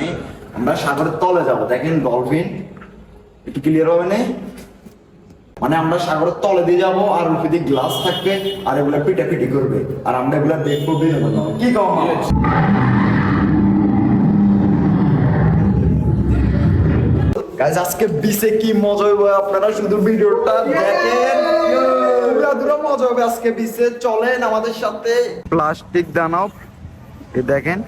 মানে আমরা সাগরের তলে যাব। দেখেন ডলফিন একটু ক্লিয়ার হবে না? মানে আমরা সাগরের তলে দিয়ে যাব আর দিয়ে গ্লাস থাকবে আর এগুলা পিটা পিটি করবে। আর আমরা এগুলা দেখব বিনোদন কি কম আজকে বিসে কি মজা হইব আপনারা শুধু ভিডিওটা দেখেন? মজা হবে আজকে বিসে চলেন আমাদের সাথে। প্লাস্টিক দানব দেখেন।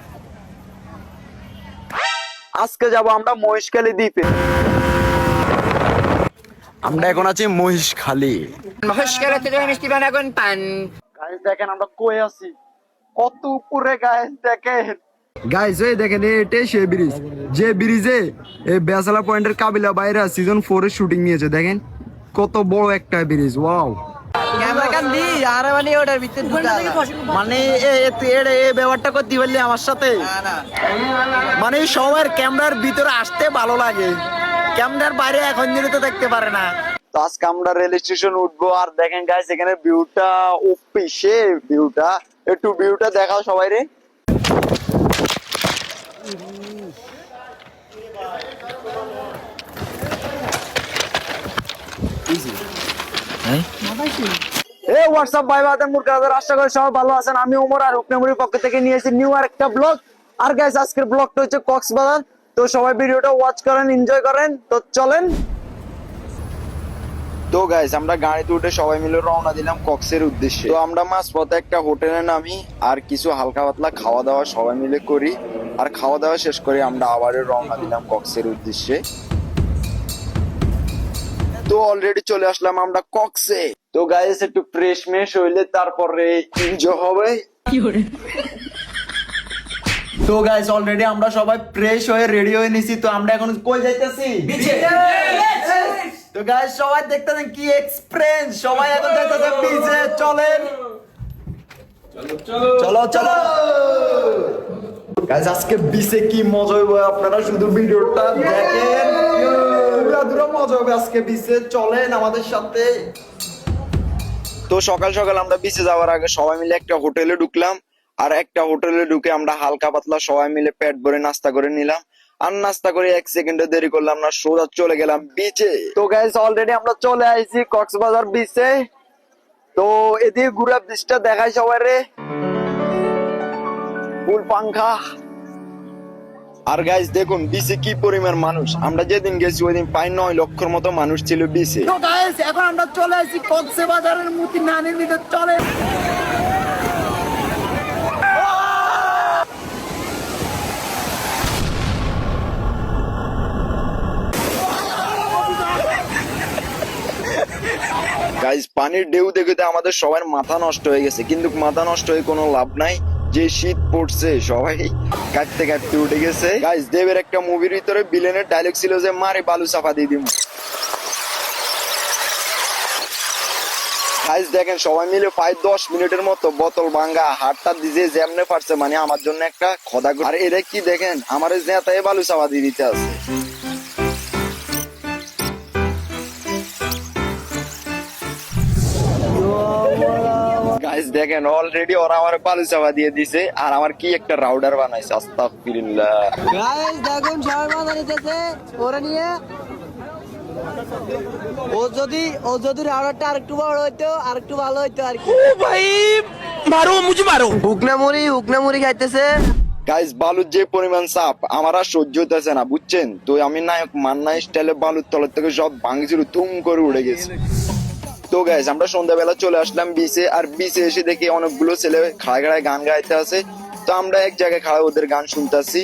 আজকে যাব আমরা মহেশখালী দ্বীপে। আমরা এখন আছি মহেশখালী। মহেশখালী থেকে মিষ্টি পান। গাইজ দেখেন আমরা কই আছি? কত উপরে গাইজ দেখেন। গাইজ ওই দেখেন এটাই সে ব্রিজ যে ব্রিজে এই বেসালা পয়েন্টের কাবিলা বাইরে সিজন ফোর এর শুটিং নিয়েছে দেখেন? কত বড় একটা ব্রিজ ওয়াও দি আর মানে ওটার ভিতরে ঢুকা মানে এই ব্যাপারটা করতে পারলি আমার সাথে? মানে সবার ক্যামেরার ভিতরে আসতে ভালো লাগে। ক্যামেরার বাইরে এখন তো দেখতে পারে না। তো আজকে আমরা রেল স্টেশন উঠবো আর দেখেন গাইস এখানে ভিউটা ওপি সে ভিউটা। একটু ভিউটা দেখাও সবাই রে। এ হোয়াটসঅ্যাপ ভাই আশা করি সবাই ভালো আছেন। আমি ওমর আর হুকনামুরির পক্ষ থেকে নিউ আর একটা ব্লগ আর গাইস আজকের ব্লগটা হচ্ছে কক্সবাজার। তো সবাই ভিডিওটা ওয়াচ করেন এনজয় করেন। তো চলেন। তো গাইস আমরা গাড়িতে উঠে সবাই মিলে রওনা দিলাম কক্সের উদ্দেশ্যে। তো আমরা মাঝপথে একটা হোটেলে নামি, আর কিছু হালকা পাতলা খাওয়া দাওয়া সবাই মিলে করি। আর খাওয়া দাওয়া শেষ করে আমরা আবারও রওনা দিলাম কক্সের উদ্দেশ্যে। তো অলরেডি চলে আসলাম আমরা কক্সে। তো গাইস একটু ফ্রেশ মেশ হইলে তারপরে এনজয় হবে। তো গাইস অলরেডি আমরা সবাই ফ্রেশ হয়ে রেডি হয়ে নিছি তো আমরা এখন কই যাইতেছি? তো গাইস সবাই দেখতেছেন কি এক্সপিরিয়েন্স সবাই এখন যাইতেছে বিচে চলেন। চলো চলো। গাইস আজকে বিচে কি মজা হইব আপনারা শুধু ভিডিওটা দেখেন। পুরাদুরা মজা হবে আজকে বিচে চলেন আমাদের সাথে। তো সকাল সকাল আমরা বিচে যাওয়ার আগে সবাই মিলে একটা হোটেলে ঢুকলাম। আর একটা হোটেলে ঢুকে আমরা হালকা পাতলা সবাই মিলে পেট ভরে নাস্তা করে নিলাম। আর নাস্তা করে এক সেকেন্ডে দেরি করলাম না, সোজা চলে গেলাম বিচে তো গাইস অলরেডি আমরা চলে আইছি কক্সবাজার বিচে তো এদিকে ঘুরা বিচটা দেখাই সবাই রে ফুল পাংখা। আর গাইস দেখুন বিসি কি পরিমাণ মানুষ? আমরা যেদিন গেছি ওই দিন প্রায় নয় লক্ষর মতো মানুষ ছিল তো গাইস এখন আমরা চলে আসি কক্সে বাজারের মুতি নানির ভিতর চলে। গাইস পানির ঢেউ দেখে আমাদের সবার মাথা নষ্ট হয়ে গেছে। কিন্তু মাথা নষ্ট হয়ে কোনো লাভ নাই। যে শীত পড়ছে, সবাই কাটতে কাটতে উঠে গেছে। গাইস দেবের একটা মুভির ভিতরে বিলেনের ডায়লগ ছিল যে, মারে, বালু চাপা দিয়ে দিব গাইস দেখেন, সবাই মিলে প্রায় দশ মিনিটের মতো বোতল ভাঙ্গা, হাতটা দিয়ে যেমনে পারছে মানে আমার জন্য একটা খদা আর এটা কি দেখেন, আমার জেতায় বালু চাপা দিয়ে দিতে আছে। গাইস দেখেন অলরেডি ওরা আমার বালু চাপা দিয়ে দিছে আর আমার কি একটা রাউডার বানাইছে আস্তাগফিরুল্লাহ। গাইস দেখুন সবাই মজা নিতেছে ওরা নিয়ে। ও যদি ও যদি রাউডারটা আরেকটু বড় হইতো আরেকটু ভালো হইতো আর কি। ও ভাই মারো মুজি মারো। হুকনা মুড়ি হুকনা মুড়ি খাইতেছে। গাইস বালুর যে পরিমাণ চাপ আমার আর সহ্য হইতেছে না বুঝছেন? তো আমি নায়ক মান্না স্টাইলে বালুর তলার থেকে সব ভাঙছিল তুম করে উড়ে গেছে। তো গাইস আমরা সন্ধ্যাবেলা চলে আসলাম বিচে আর বিচে এসে দেখি অনেকগুলো ছেলে খাড়ায় খাড়ায় গান গাইতে আছে তো আমরা এক জায়গায় খাড়া ওদের গান শুনতেছি।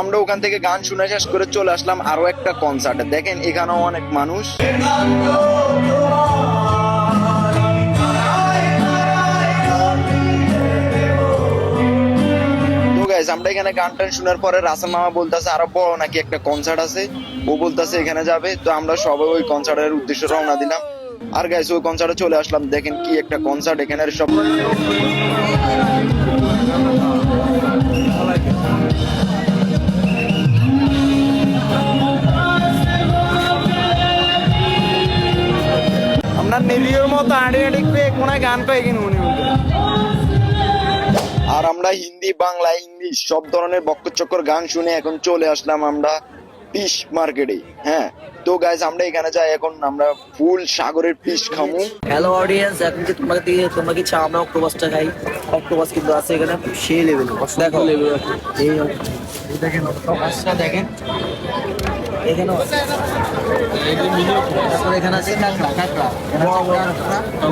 আমরা ওখান থেকে গান শুনে শেষ করে চলে আসলাম আরও একটা কনসার্টে দেখেন, এখানেও অনেক মানুষ। আমরা এখানে গান টান শোনার পরে রাসেল মামা বলতেছে, আরও বড় নাকি একটা কনসার্ট আছে? ও বলতেছে, এখানে যাবে। তো আমরা সবাই ওই কনসার্টের উদ্দেশ্যে রওনা দিলাম। আর গাইস ওই কনসার্টে চলে আসলাম। দেখেন কি একটা কনসার্ট এখানে সব মতো আড়ি আড়ি করে কোনায় গান পাই কিনে মনে মনে আর আমরা হিন্দি বাংলা ইংলিশ সব ধরনের বক্কচক্কর গান শুনে এখন চলে আসলাম আমরা পিস মার্কেটে হ্যাঁ। তো গাইজ আমরা এখানে যাই এখন আমরা ফুল সাগরের পিস খামু। হ্যালো অডিয়েন্স এখন কি তোমাকে কি তোমরা কি চাও আমরা অক্টোপাসটা খাই। অক্টোপাস কিন্তু আছে এখানে। সেই লেভেল দেখো এই দেখেন দেখেন।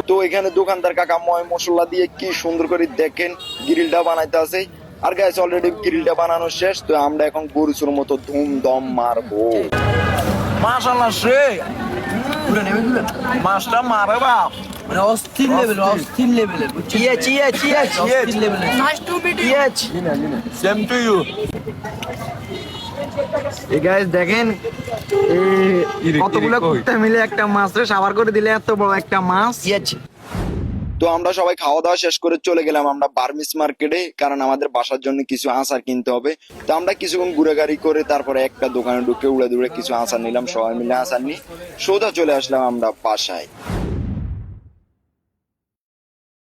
তো এখানে দোকানদার কাকা ময় মশলা দিয়ে কি সুন্দর করে দেখেন গ্রিলটা বানাইতে আছে। আর গাইস অলরেডি গ্রিলটা বানানো শেষ তো আমরা এখন গরুচুর মতো ধুমধম মারবো। মাশাআল্লাহ সে। মাছটা মারে বাপ। মানে অস্থির লেভেল অস্থির। লেভেলের চিয়ে চিয়ে চিয়ে অস্থির লেভেলের সেম টু ইউ এই গাইস দেখেন এই কতগুলো কুত্তা মিলে একটা মাছ রে সাবার করে দিলে এত বড় একটা মাছ। তো আমরা সবাই খাওয়া দাওয়া শেষ করে চলে গেলাম আমরা বার্মিস মার্কেটে কারণ আমাদের বাসার জন্য কিছু আচার কিনতে হবে। তো আমরা কিছুক্ষণ ঘুরে গাড়ি করে তারপরে একটা দোকানে ঢুকে উড়ে দৌড়ে কিছু আচার নিলাম সবাই মিলে আচার নিয়ে সোজা চলে আসলাম আমরা বাসায়।